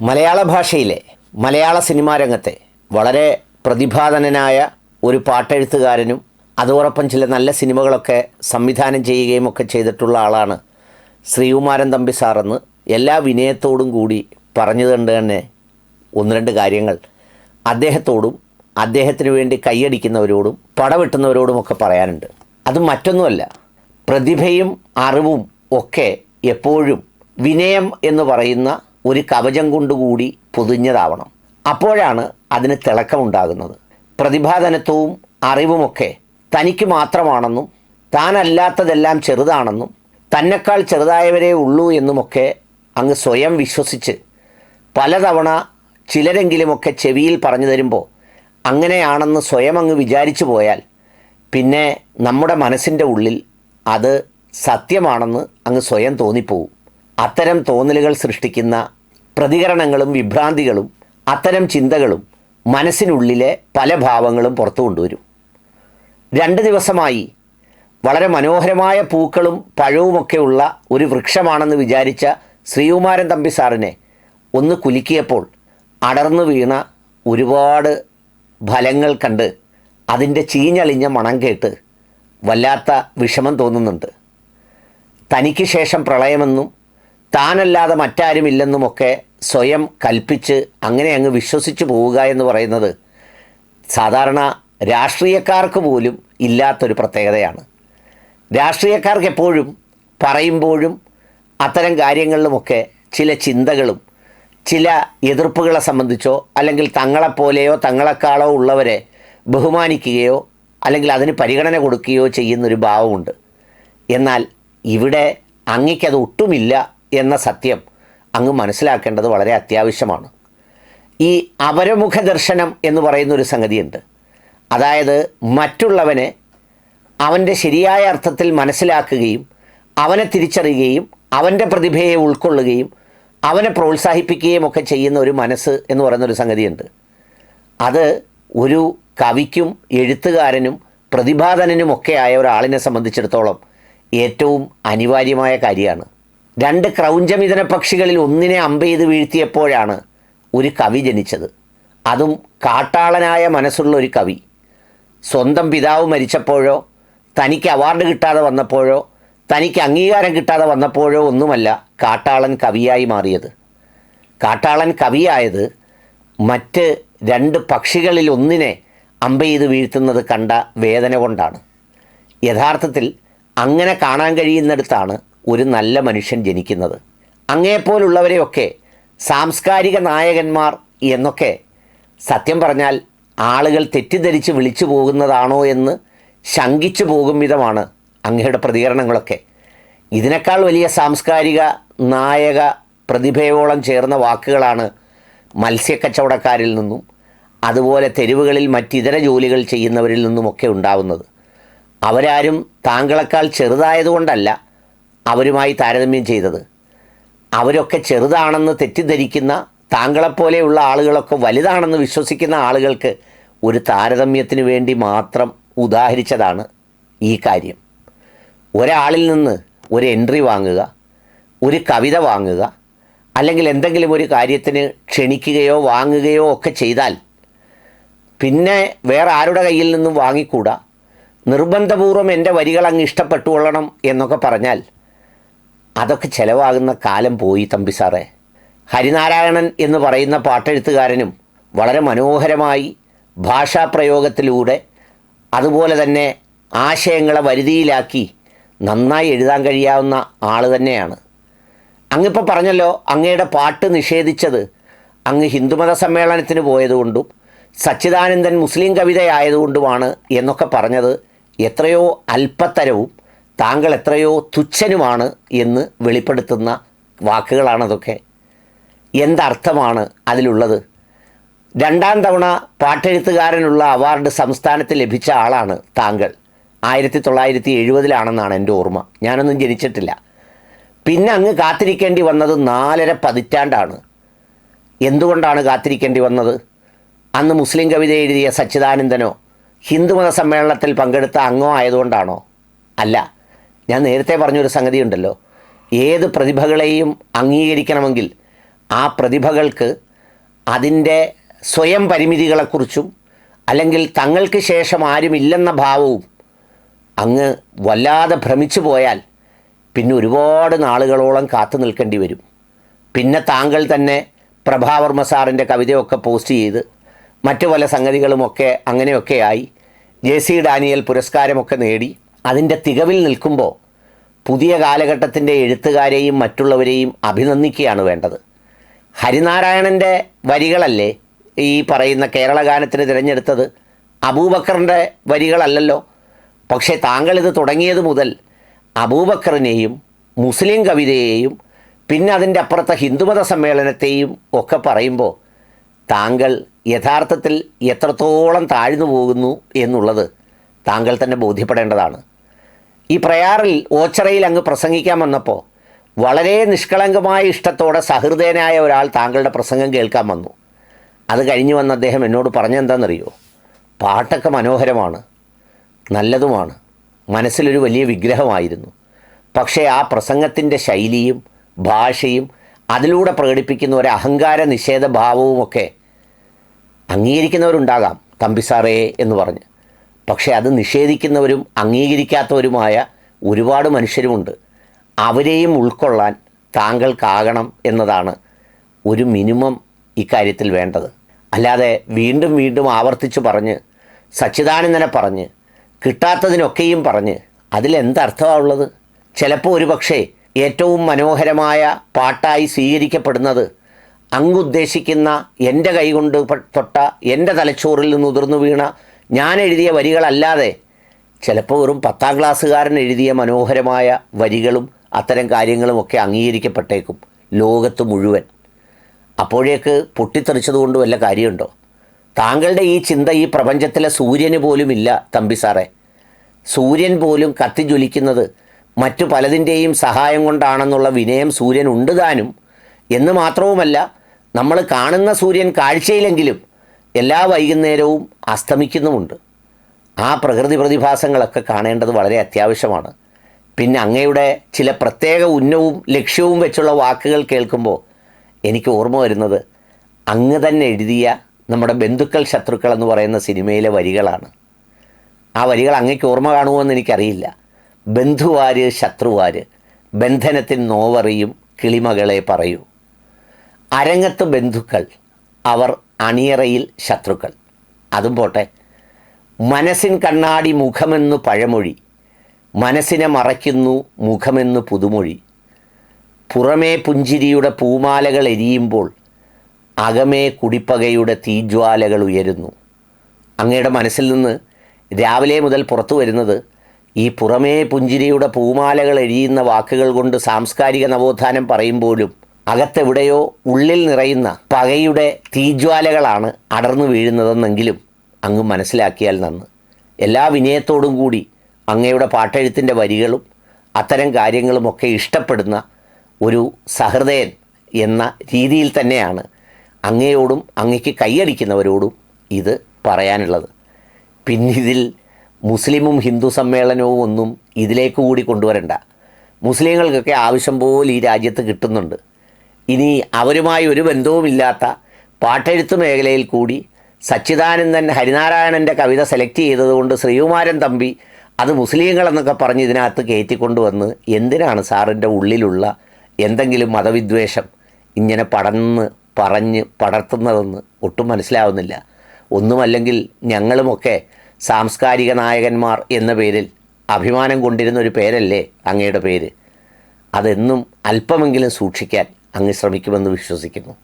മലയാള ഭാഷയിലെ മലയാള സിനിമാ രംഗത്തെ വളരെ പ്രതിഭാധനനായ ഒരു പാട്ടെഴുത്തുകാരനും അതോടൊപ്പം ചില നല്ല സിനിമകളൊക്കെ സംവിധാനം ചെയ്യുകയും ഒക്കെ ചെയ്തിട്ടുള്ള ആളാണ് ശ്രീകുമാരൻ തമ്പി സാറെന്ന് എല്ലാ വിനയത്തോടും കൂടി പറഞ്ഞു തന്നെ ഒന്ന് രണ്ട് കാര്യങ്ങൾ അദ്ദേഹത്തോടും അദ്ദേഹത്തിന് വേണ്ടി കൈയടിക്കുന്നവരോടും പടവെട്ടുന്നവരോടുമൊക്കെ പറയാനുണ്ട്. അത് മറ്റൊന്നുമല്ല പ്രതിഭയും അറിവും ഒക്കെ എപ്പോഴും വിനയം എന്ന് പറയുന്ന ഒരു കവചം കൊണ്ടുകൂടി പൊതിഞ്ഞതാവണം. അപ്പോഴാണ് അതിന് തിളക്കമുണ്ടാകുന്നത്. പ്രതിഭാധനത്വവും അറിവുമൊക്കെ തനിക്ക് മാത്രമാണെന്നും താനല്ലാത്തതെല്ലാം ചെറുതാണെന്നും തന്നെക്കാൾ ചെറുതായവരേ ഉള്ളൂ എന്നുമൊക്കെ അങ്ങ് സ്വയം വിശ്വസിച്ച് പലതവണ ചിലരെങ്കിലുമൊക്കെ ചെവിയിൽ പറഞ്ഞു തരുമ്പോൾ അങ്ങനെയാണെന്ന് സ്വയം അങ്ങ് വിചാരിച്ചു പോയാൽ പിന്നെ നമ്മുടെ മനസ്സിന്റെ ഉള്ളിൽ അത് സത്യമാണെന്ന് അങ്ങ് സ്വയം തോന്നിപ്പോവും. അത്തരം തോന്നലുകൾ സൃഷ്ടിക്കുന്ന പ്രതികരണങ്ങളും വിഭ്രാന്തികളും അത്തരം ചിന്തകളും മനസ്സിനുള്ളിലെ പല ഭാവങ്ങളും പുറത്തു കൊണ്ടുവരും. രണ്ട് ദിവസമായി വളരെ മനോഹരമായ പൂക്കളും പഴവുമൊക്കെയുള്ള ഒരു വൃക്ഷമാണെന്ന് വിചാരിച്ച ശ്രീകുമാരൻ തമ്പി സാറിനെ ഒന്ന് കുലുക്കിയപ്പോൾ അടർന്നു വീണ ഒരുപാട് ഫലങ്ങൾ കണ്ട് അതിന്റെ ചീഞ്ഞളിഞ്ഞ മണം കേട്ട് വല്ലാത്ത വിഷമം തോന്നുന്നുണ്ട്. തനിക്ക് ശേഷം പ്രളയമെന്നും താനല്ലാതെ മറ്റാരുമില്ലെന്നുമൊക്കെ സ്വയം കൽപ്പിച്ച് അങ്ങനെ അങ്ങ് വിശ്വസിച്ച് പോവുക എന്ന് പറയുന്നത് സാധാരണ രാഷ്ട്രീയക്കാർക്ക് പോലും ഇല്ലാത്തൊരു പ്രത്യേകതയാണ്. രാഷ്ട്രീയക്കാർക്ക് എപ്പോഴും പറയുമ്പോഴും അത്തരം കാര്യങ്ങളിലുമൊക്കെ ചില ചിന്തകളും ചില എതിർപ്പുകളെ സംബന്ധിച്ചോ അല്ലെങ്കിൽ തങ്ങളെപ്പോലെയോ തങ്ങളെക്കാളോ ഉള്ളവരെ ബഹുമാനിക്കുകയോ അല്ലെങ്കിൽ അതിന് പരിഗണന കൊടുക്കുകയോ ചെയ്യുന്നൊരു ഭാവമുണ്ട്. എന്നാൽ ഇവിടെ അങ്ങയ്ക്കത് ഒട്ടുമില്ല എന്ന സത്യം അങ്ങ് മനസ്സിലാക്കേണ്ടത് വളരെ അത്യാവശ്യമാണ്. ഈ അപരമുഖ ദർശനം എന്ന് പറയുന്ന ഒരു സംഗതിയുണ്ട്. അതായത് മറ്റുള്ളവനെ അവന്റെ ശരിയായ അർത്ഥത്തിൽ മനസ്സിലാക്കുകയും അവനെ തിരിച്ചറിയുകയും അവന്റെ പ്രതിഭയെ ഉൾക്കൊള്ളുകയും അവനെ പ്രോത്സാഹിപ്പിക്കുകയും ഒക്കെ ചെയ്യുന്ന ഒരു മനസ്സ് എന്ന് പറയുന്ന ഒരു സംഗതിയുണ്ട്. അത് ഒരു കവിക്കും എഴുത്തുകാരനും പ്രതിഭാധനനുമൊക്കെ ആയ ഒരാളിനെ സംബന്ധിച്ചിടത്തോളം ഏറ്റവും അനിവാര്യമായ കാര്യമാണ്. രണ്ട് ക്രൗഞ്ചമിതന പക്ഷികളിൽ ഒന്നിനെ അമ്പ ചെയ്ത് വീഴ്ത്തിയപ്പോഴാണ് ഒരു കവി ജനിച്ചത്. അതും കാട്ടാളനായ മനസ്സുള്ള ഒരു കവി. സ്വന്തം പിതാവ് മരിച്ചപ്പോഴോ തനിക്ക് അവാർഡ് കിട്ടാതെ വന്നപ്പോഴോ തനിക്ക് അംഗീകാരം കിട്ടാതെ വന്നപ്പോഴോ ഒന്നുമല്ല കാട്ടാളൻ കവിയായി മാറിയത്. കാട്ടാളൻ കവിയായത് മറ്റ് രണ്ട് പക്ഷികളിൽ ഒന്നിനെ അമ്പ ചെയ്ത് വീഴ്ത്തുന്നത് കണ്ട വേദന കൊണ്ടാണ്. യഥാർത്ഥത്തിൽ അങ്ങനെ കാണാൻ കഴിയുന്നിടത്താണ് ഒരു നല്ല മനുഷ്യൻ ജനിക്കുന്നത്. അങ്ങേപ്പോലുള്ളവരെയൊക്കെ സാംസ്കാരിക നായകന്മാർ എന്നൊക്കെ സത്യം പറഞ്ഞാൽ ആളുകൾ തെറ്റിദ്ധരിച്ച് വിളിച്ചു പോകുന്നതാണോ എന്ന് ശങ്കിച്ചു പോകും വിധമാണ് അങ്ങയുടെ പ്രതികരണങ്ങളൊക്കെ. ഇതിനേക്കാൾ വലിയ സാംസ്കാരിക നായക പ്രതിഭയോളം ചേർന്ന വാക്കുകളാണ് മത്സ്യക്കച്ചവടക്കാരിൽ നിന്നും അതുപോലെ തെരുവുകളിൽ മറ്റിതര ജോലികൾ ചെയ്യുന്നവരിൽ നിന്നുമൊക്കെ ഉണ്ടാവുന്നത്. അവരാരും താങ്കളെക്കാൾ ചെറുതായതുകൊണ്ടല്ല അവരുമായി താരതമ്യം ചെയ്തത്. അവരൊക്കെ ചെറുതാണെന്ന് തെറ്റിദ്ധരിക്കുന്ന താങ്കളെപ്പോലെയുള്ള ആളുകളൊക്കെ വലുതാണെന്ന് വിശ്വസിക്കുന്ന ആളുകൾക്ക് ഒരു താരതമ്യത്തിന് വേണ്ടി മാത്രം ഉദാഹരിച്ചതാണ് ഈ കാര്യം. ഒരാളിൽ നിന്ന് ഒരു എൻട്രി വാങ്ങുക ഒരു കവിത വാങ്ങുക അല്ലെങ്കിൽ എന്തെങ്കിലും ഒരു കാര്യത്തിന് ക്ഷണിക്കുകയോ വാങ്ങുകയോ ഒക്കെ ചെയ്താൽ പിന്നെ വേറെ ആരുടെ കയ്യിൽ നിന്നും വാങ്ങിക്കൂടാ? നിർബന്ധപൂർവം എന്റെ വരികൾ അങ്ങ് ഇഷ്ടപ്പെട്ടുകൊള്ളണം എന്നൊക്കെ പറഞ്ഞാൽ അതൊക്കെ ചിലവാകുന്ന കാലം പോയി തമ്പി സാറേ. ഹരിനാരായണൻ എന്ന് പറയുന്ന പാട്ടെഴുത്തുകാരനും വളരെ മനോഹരമായി ഭാഷാപ്രയോഗത്തിലൂടെ അതുപോലെ തന്നെ ആശയങ്ങളെ വരുതിയിലാക്കി നന്നായി എഴുതാൻ കഴിയാവുന്ന ആൾ തന്നെയാണ്. അങ്ങിപ്പോൾ പറഞ്ഞല്ലോ അങ്ങയുടെ പാട്ട് നിഷേധിച്ചത് അങ്ങ് ഹിന്ദുമത സമ്മേളനത്തിന് പോയതുകൊണ്ടും സച്ചിദാനന്ദൻ മുസ്ലിം കവിതയായതുകൊണ്ടുമാണ് എന്നൊക്കെ പറഞ്ഞത് എത്രയോ അല്പത്തരവും താങ്കൾ എത്രയോ തുച്ഛനുമാണ് എന്ന് വെളിപ്പെടുത്തുന്ന വാക്കുകളാണതൊക്കെ. എന്തർത്ഥമാണ് അതിലുള്ളത്? രണ്ടാം തവണ പാട്ടെഴുത്തുകാരനുള്ള അവാർഡ് സംസ്ഥാനത്ത് ലഭിച്ച ആളാണ് താങ്കൾ. ആയിരത്തി തൊള്ളായിരത്തി എഴുപതിലാണെന്നാണ് എന്റെ ഓർമ്മ. ഞാനൊന്നും ജനിച്ചിട്ടില്ല. പിന്നെ അങ്ങ് കാത്തിരിക്കേണ്ടി വന്നത് നാലര പതിറ്റാണ്ടാണ്. എന്തുകൊണ്ടാണ് കാത്തിരിക്കേണ്ടി വന്നത്? അന്ന് മുസ്ലിം കവിത എഴുതിയ സച്ചിദാനന്ദനോ ഹിന്ദുമത സമ്മേളനത്തിൽ പങ്കെടുത്ത അംഗമോ ആയതുകൊണ്ടാണോ? അല്ല. ഞാൻ നേരത്തെ പറഞ്ഞൊരു സംഗതിയുണ്ടല്ലോ. ഏത് പ്രതിഭകളെയും അംഗീകരിക്കണമെങ്കിൽ ആ പ്രതിഭകൾക്ക് അതിന്റെ സ്വയം പരിമിതികളെക്കുറിച്ചും അല്ലെങ്കിൽ തങ്ങൾക്ക് ശേഷം ആരുമില്ലെന്ന ഭാവവും അങ്ങ് വല്ലാതെ ഭ്രമിച്ചു പോയാൽ പിന്നെ ഒരുപാട് നാളുകളോളം കാത്തു നിൽക്കേണ്ടി വരും. പിന്നെ താങ്കൾ തന്നെ പ്രഭാവർമ്മ സാറിന്റെ കവിതയൊക്കെ പോസ്റ്റ് ചെയ്ത് മറ്റു പല സംഗതികളുമൊക്കെ അങ്ങനെയൊക്കെയായി ജെ സി ഡാനിയൽ പുരസ്കാരമൊക്കെ നേടി അതിന്റെ തികവിൽ നിൽക്കുമ്പോൾ പുതിയ കാലഘട്ടത്തിന്റെ എഴുത്തുകാരെയും മറ്റുള്ളവരെയും അഭിനന്ദിക്കുകയാണ് വേണ്ടത്. ഹരിനാരായണന്റെ വരികളല്ലേ ഈ പറയുന്ന കേരള ഗാനത്തിന് തിരഞ്ഞെടുത്തത്? അബൂബക്കറിന്റെ വരികളല്ലല്ലോ. പക്ഷേ താങ്കൾ ഇത് തുടങ്ങിയത് മുതൽ അബൂബക്കറിനെയും മുസ്ലിം കവിതയെയും പിന്നെ അതിന്റെ അപ്പുറത്തെ ഹിന്ദുമത സമ്മേളനത്തെയും ഒക്കെ പറയുമ്പോൾ താങ്കൾ യഥാർത്ഥത്തിൽ എത്രത്തോളം താഴ്ന്നു പോകുന്നു എന്നുള്ളത് താങ്കൾ തന്നെ ബോധ്യപ്പെടേണ്ടതാണ്. ഈ പ്രയാറിൽ ഓച്ചറയിൽ അങ്ങ് പ്രസംഗിക്കാൻ വന്നപ്പോൾ വളരെ നിഷ്കളങ്കമായ ഇഷ്ടത്തോടെ സഹൃദയനായ ഒരാൾ താങ്കളുടെ പ്രസംഗം കേൾക്കാൻ വന്നു. അത് കഴിഞ്ഞു വന്ന അദ്ദേഹം എന്നോട് പറഞ്ഞെന്താണെന്നറിയോ പാട്ടൊക്കെ മനോഹരമാണ് നല്ലതുമാണ് മനസ്സിലൊരു വലിയ വിഗ്രഹമായിരുന്നു. പക്ഷേ ആ പ്രസംഗത്തിന്റെ ശൈലിയും ഭാഷയും അതിലൂടെ പ്രകടിപ്പിക്കുന്ന ഒരു അഹങ്കാര നിഷേധ ഭാവവുമൊക്കെ അംഗീകരിക്കുന്നവരുണ്ടാകാം തമ്പിസാറേ എന്ന് പറഞ്ഞ്. പക്ഷേ അത് നിഷേധിക്കുന്നവരും അംഗീകരിക്കാത്തവരുമായ ഒരുപാട് മനുഷ്യരുമുണ്ട്. അവരെയും ഉൾക്കൊള്ളാൻ താങ്കൾക്കാകണം എന്നതാണ് ഒരു മിനിമം ഇക്കാര്യത്തിൽ വേണ്ടത്. അല്ലാതെ വീണ്ടും വീണ്ടും ആവർത്തിച്ച് പറഞ്ഞ് സച്ചിദാനന്ദനെ പറഞ്ഞ് കിട്ടാത്തതിനൊക്കെയും പറഞ്ഞ് അതിലെന്തർത്ഥമാണ് ഉള്ളത്? ചിലപ്പോൾ ഒരു പക്ഷേ ഏറ്റവും മനോഹരമായ പാട്ടായി സ്വീകരിക്കപ്പെടുന്നത് അങ്ങുദ്ദേശിക്കുന്ന എന്റെ കൈകൊണ്ട് തൊട്ട എന്റെ തലച്ചോറിൽ നിന്ന് ഉതിർന്നു വീണ ഞാൻ എഴുതിയ വരികളല്ലാതെ ചിലപ്പോൾ വെറും പത്താം ക്ലാസ്സുകാരൻ എഴുതിയ മനോഹരമായ വരികളും അത്തരം കാര്യങ്ങളുമൊക്കെ അംഗീകരിക്കപ്പെട്ടേക്കും ലോകത്ത് മുഴുവൻ. അപ്പോഴേക്ക് പൊട്ടിത്തെറിച്ചതുകൊണ്ട് വല്ല കാര്യമുണ്ടോ? താങ്കളുടെ ഈ ചിന്ത ഈ പ്രപഞ്ചത്തിലെ സൂര്യന് പോലുമില്ല തമ്പി സാറേ. സൂര്യൻ പോലും കത്തിജ്വലിക്കുന്നത് മറ്റു പലതിന്റെയും സഹായം കൊണ്ടാണെന്നുള്ള വിനയം സൂര്യൻ ഉണ്ട് താനും. എന്ന് മാത്രവുമല്ല നമ്മൾ കാണുന്ന സൂര്യൻ കാഴ്ചയിലെങ്കിലും എല്ലാ വൈകുന്നേരവും അസ്തമിക്കുന്നുമുണ്ട്. ആ പ്രകൃതി പ്രതിഭാസങ്ങളൊക്കെ കാണേണ്ടത് വളരെ അത്യാവശ്യമാണ്. പിന്നെ അങ്ങയുടെ ചില പ്രത്യേക ഉന്നവും ലക്ഷ്യവും വെച്ചുള്ള വാക്കുകൾ കേൾക്കുമ്പോൾ എനിക്ക് ഓർമ്മ വരുന്നത് അങ്ങ് തന്നെ എഴുതിയ നമ്മുടെ ബന്ധുക്കൾ ശത്രുക്കൾ എന്ന് പറയുന്ന സിനിമയിലെ വരികളാണ്. ആ വരികൾ അങ്ങയ്ക്ക് ഓർമ്മ കാണുമോ എന്ന് എനിക്കറിയില്ല. ബന്ധുവാര് ശത്രുവാര് ബന്ധനത്തിൽ നോവറിയും കിളിമകളെ പറയൂ. അരങ്ങത്ത് ബന്ധുക്കൾ അവർ അണിയറയിൽ ശത്രുക്കൾ. അതും പോട്ടെ. മനസ്സിൻ കണ്ണാടി മുഖമെന്ന് പഴമൊഴി മനസ്സിനെ മറയ്ക്കുന്നു മുഖമെന്ന് പുതുമൊഴി. പുറമേ പുഞ്ചിരിയുടെ പൂമാലകൾ എരിയുമ്പോൾ അകമേ കുടിപ്പകയുടെ തീജ്വാലകൾ ഉയരുന്നു. അങ്ങയുടെ മനസ്സിൽ നിന്ന് രാവിലെ മുതൽ പുറത്തു വരുന്നത് ഈ പുറമേ പുഞ്ചിരിയുടെ പൂമാലകൾ എഴിയുന്ന വാക്കുകൾ കൊണ്ട് സാംസ്കാരിക നവോത്ഥാനം പറയുമ്പോഴും അകത്തെവിടെയോ ഉള്ളിൽ നിറയുന്ന പകയുടെ തീജ്വാലകളാണ് അടർന്നു വീഴുന്നതെന്നെങ്കിലും അങ്ങ് മനസ്സിലാക്കിയാൽ നന്ന്. എല്ലാ വിനയത്തോടും കൂടി അങ്ങയുടെ പാട്ടെഴുത്തിന്റെ വരികളും അത്തരം കാര്യങ്ങളുമൊക്കെ ഇഷ്ടപ്പെടുന്ന ഒരു സഹൃദയൻ എന്ന രീതിയിൽ തന്നെയാണ് അങ്ങയോടും അങ്ങയ്ക്ക് കൈയടിക്കുന്നവരോടും ഇത് പറയാനുള്ളത്. പിന്നിതിൽ മുസ്ലിമും ഹിന്ദു സമ്മേളനവും ഒന്നും ഇതിലേക്ക് കൂടി കൊണ്ടുവരണ്ട. മുസ്ലിങ്ങൾക്കൊക്കെ ആവശ്യം പോലെ ഈ രാജ്യത്ത് കിട്ടുന്നുണ്ട്. ഇനി അവരുമായി ഒരു ബന്ധവുമില്ലാത്ത പാട്ടെഴുത്ത് മേഖലയിൽ കൂടി സച്ചിദാനന്ദൻ ഹരിനാരായണന്റെ കവിത സെലക്ട് ചെയ്തതുകൊണ്ട് ശ്രീകുമാരൻ തമ്പി അത് മുസ്ലിങ്ങളെന്നൊക്കെ പറഞ്ഞ് ഇതിനകത്ത് കയറ്റിക്കൊണ്ടുവന്ന് എന്തിനാണ് സാറിന്റെ ഉള്ളിലുള്ള എന്തെങ്കിലും മതവിദ്വേഷം ഇങ്ങനെ പടന്ന് പറഞ്ഞ് പടർത്തുന്നതെന്ന് ഒട്ടും മനസ്സിലാവുന്നില്ല. ഒന്നുമല്ലെങ്കിൽ ഞങ്ങളുമൊക്കെ സാംസ്കാരിക നായകന്മാർ എന്ന പേരിൽ അഭിമാനം കൊണ്ടിരുന്ന ഒരു പേരല്ലേ അങ്ങയുടെ പേര്. അതെന്നും അല്പമെങ്കിലും സൂക്ഷിക്കാൻ അങ്ങ് ശ്രമിക്കുമെന്ന് വിശ്വസിക്കുന്നു.